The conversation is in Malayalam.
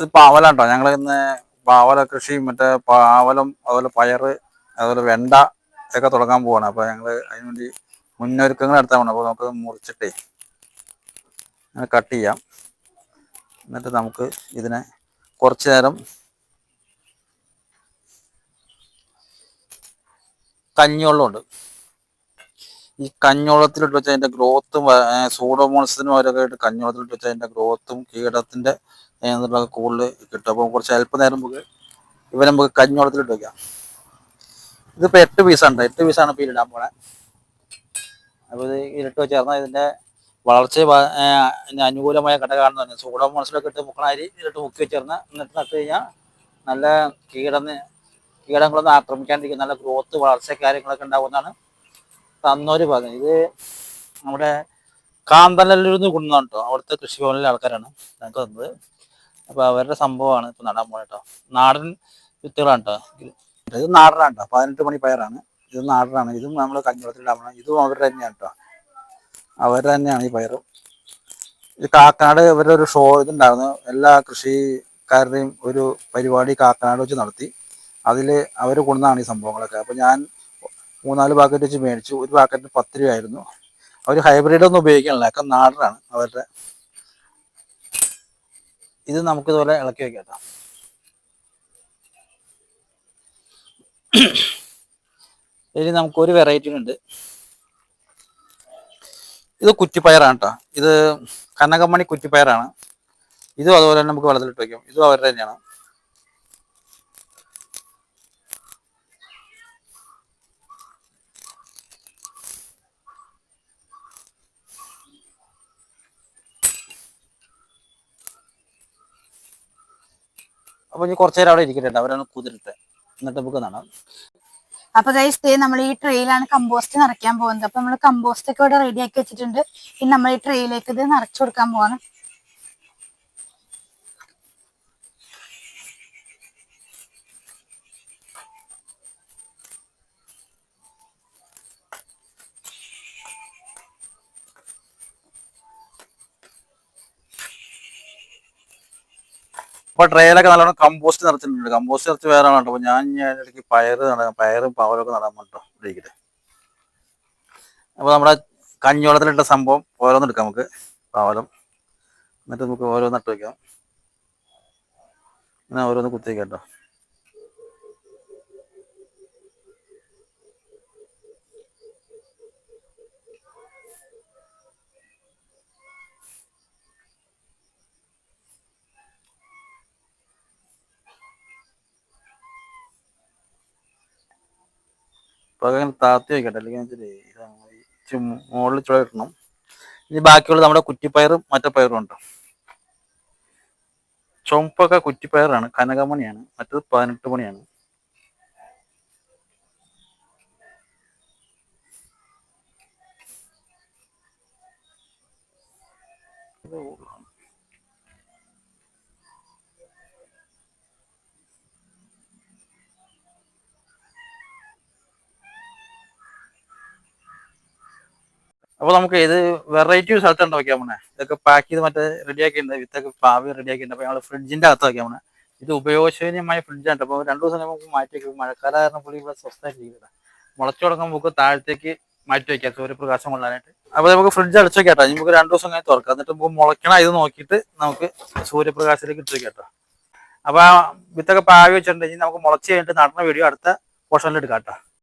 ഇത് പാവലാട്ടോ. ഞങ്ങൾ ഇന്ന് പാവല കൃഷി മറ്റേ പാവലം അതുപോലെ പയറ് അതുപോലെ വെണ്ട ഒക്കെ തുടങ്ങാൻ പോവാണ്. അപ്പോൾ ഞങ്ങൾ അതിനുവേണ്ടി മുന്നൊരുക്കങ്ങൾ നടത്താൻ പോകണം അപ്പോൾ നമുക്ക് മുറിച്ചിട്ടേ അങ്ങനെ കട്ട് ചെയ്യാം. എന്നിട്ട് നമുക്ക് ഇതിനെ കുറച്ച് നേരം കഞ്ഞിവെള്ളമുണ്ട്. ഈ കഞ്ഞോളത്തിലിട്ട് വെച്ചാൽ അതിന്റെ ഗ്രോത്തും സൂഡോമോൺസിനും അവരൊക്കെ ആയിട്ട് കഞ്ഞോളത്തിലിട്ട് വെച്ചാൽ അതിന്റെ ഗ്രോത്തും കീടത്തിന്റെ എന്നുള്ള കൂടുതൽ കിട്ടും. അപ്പോൾ കുറച്ച് അല്പം നേരം നമുക്ക് ഇവ നമുക്ക് കഞ്ഞോളത്തിലിട്ട് വെക്കാം. ഇതിപ്പോൾ എട്ട് പീസാണ് എട്ട് പീസാണ് ഇപ്പോൾ ഇടാൻ പോണേ. അപ്പോൾ ഇത് ഇരട്ട് വെച്ചാൽ ഇതിന്റെ വളർച്ചയെ അനുകൂലമായ ഘടകമാണെന്ന് ഇതിന് സൂടം മനസ്സിലൊക്കെ ഇട്ട് മുക്കണാരി ഇതിലിട്ട് മുക്കി വെച്ചിരുന്ന എന്നിട്ട് നട്ട് കഴിഞ്ഞാൽ നല്ല കീടന്ന് കീടങ്ങളൊന്നും ആക്രമിക്കാണ്ടിരിക്കും. നല്ല ഗ്രോത്ത് വളർച്ച കാര്യങ്ങളൊക്കെ ഉണ്ടാവുന്നതാണ് തന്നൂര് ഭാഗം ഇത് നമ്മുടെ കാന്തല്ലൂരിൽ നിന്ന് കൊണ്ടുവന്നാണ് കേട്ടോ. അവിടുത്തെ കൃഷിഭവനിലെ ആൾക്കാരാണ് ഞങ്ങൾക്ക് തന്നത്. അപ്പോൾ അവരുടെ സംഭവമാണ് ഇപ്പോൾ നടാൻ പോകുന്നത് നാടൻ വിത്തുകളാണ് കേട്ടോ ഇത് നാടനാണ് കേട്ടോ പതിനെട്ട് മണി പയറാണ്. ഇത് നാടനാണ്. ഇതും നമ്മൾ കഞ്ഞിവളത്തിൽ ഇടാൻ ഇതും അവരുടെ തന്നെയാണ് കേട്ടോ അവരുടെ തന്നെയാണ് ഈ പയറും. ഇത് കാക്കനാട് ഇവരുടെ ഒരു ഷോ ഇതുണ്ടായിരുന്നു. എല്ലാ കൃഷിക്കാരുടെയും ഒരു പരിപാടി കാക്കനാട് വെച്ച് നടത്തി. അതിൽ അവർ കൊണ്ടുവന്നാണ് ഈ സംഭവങ്ങളൊക്കെ. അപ്പോൾ ഞാൻ മൂന്നാൽ പാക്കറ്റ് വെച്ച് മേടിച്ചു. ഒരു പാക്കറ്റിന് പത്ത് രൂപയായിരുന്നു. അവർ ഹൈബ്രിഡ് ഒന്നും ഉപയോഗിക്കാനില്ല. ഒക്കെ നാടനാണ് അവരുടെ ഇത് നമുക്ക് ഇതുപോലെ ഇളക്കി വെക്കാം കേട്ടോ ഇനി നമുക്ക് ഒരു വെറൈറ്റി ഉണ്ട് ഇത് കുറ്റിപ്പയറാണ് കേട്ടോ ഇത് കനകമണി കുറ്റിപ്പയറാണ്. ഇതും അതുപോലെ തന്നെ നമുക്ക് വെള്ളത്തിലിട്ട് വയ്ക്കാം ഇതും അവരുടെ തന്നെയാണ്. അപ്പൊ ഇനി കുറച്ചു നേരം അവിടെ ഇരിക്കട്ടെ അവരാണ് കുതിരട്ടെ. എന്നിട്ട് നമുക്ക് നടാം അപ്പൊ ഗൈസ് നമ്മൾ ഈ ട്രെയിലാണ് കമ്പോസ്റ്റ് നിറയ്ക്കാൻ പോകുന്നത്. അപ്പൊ നമ്മൾ കമ്പോസ്റ്റ് ഒക്കെ ഇവിടെ റെഡിയാക്കി വെച്ചിട്ടുണ്ട്. ഇനി നമ്മൾ ഈ ട്രെയിലേക്ക് ഇത് നിറച്ചു കൊടുക്കാൻ പോവാണ്. ഇപ്പൊ ട്രെയിലൊക്കെ നല്ലോണം കമ്പോസ്റ്റ് നിറച്ചിട്ടുണ്ട്. കമ്പോസ്റ്റ് നിറച്ച് വേറെ ആണ് കേട്ടോ. അപ്പൊ ഞാൻ ഇടയ്ക്ക് പയറ് നടക്കാം പയറും പവലൊക്കെ നടാൻ കേട്ടോ ഇടയ്ക്കിട്ട് അപ്പൊ നമ്മുടെ കഞ്ഞോളത്തിലിട്ട സംഭവം ഓരോന്ന് എടുക്കാം നമുക്ക്. പവലം. എന്നിട്ട് നമുക്ക് ഓരോന്ന് നട്ട് വെക്കാം. ഇങ്ങനെ ഓരോന്ന് കുത്തിവെക്കാം കേട്ടോ. അപ്പൊ അങ്ങനെ താത്തി വയ്ക്കട്ടെ അല്ലെങ്കിൽ ചും മുകളിൽ ചുള കിട്ടണം ഇനി ബാക്കിയുള്ള നമ്മുടെ കുറ്റിപ്പയറും മറ്റേ പയറും ഉണ്ട്. ചുമപ്പൊക്കെ കുറ്റിപ്പയറാണ്. കനകമണിയാണ്. മറ്റത് പതിനെട്ട് മണിയാണ്. അപ്പൊ നമുക്ക് ഇത് വെറൈറ്റി സ്ഥലത്തുണ്ട് വെക്കാൻ പോണേ ഇതൊക്കെ പാക്ക് ചെയ്ത് മറ്റേ റെഡിയാക്കിയിട്ടുണ്ട് വിത്തൊക്കെ പാവി റെഡിയാക്കിയിട്ടുണ്ട് അപ്പൊ ഞങ്ങൾ ഫ്രിഡ്ജിന്റെ അകത്ത് വെക്കാൻ പോണേ ഇത് ഉപയോഗശൂന്യമായ ഫ്രിഡ്ജാണ് അപ്പോൾ രണ്ടു ദിവസം നമുക്ക് മാറ്റി വെക്കും. മഴക്കാലം കാരണം പുള്ളി ഇവിടെ സ്വസ്ഥമായിട്ടിരിക്കുന്നത് മുളച്ചു തുടങ്ങുമ്പോൾ നമുക്ക് താഴത്തേക്ക് മാറ്റി വെക്കാം. സൂര്യപ്രകാശം കൊള്ളാനായിട്ട്. അപ്പൊ നമുക്ക് ഫ്രിഡ്ജ് അടച്ചു വെക്കാട്ടോ ഇനി നമുക്ക് രണ്ടു ദിവസം കഴിഞ്ഞ് തുറക്കാം. എന്നിട്ട് നമുക്ക് മുളയ്ക്കണ. ഇത് നോക്കിയിട്ട് നമുക്ക് സൂര്യപ്രകാശത്തിലേക്ക് ഇട്ട് അപ്പൊ ആ വിത്തൊക്കെ പാവി വെച്ചിട്ടുണ്ടെങ്കിൽ നമുക്ക് മുളച്ച് കഴിഞ്ഞിട്ട് നടന്ന വീഡിയോ അടുത്ത പോർഷനിൽ കേട്ടോ.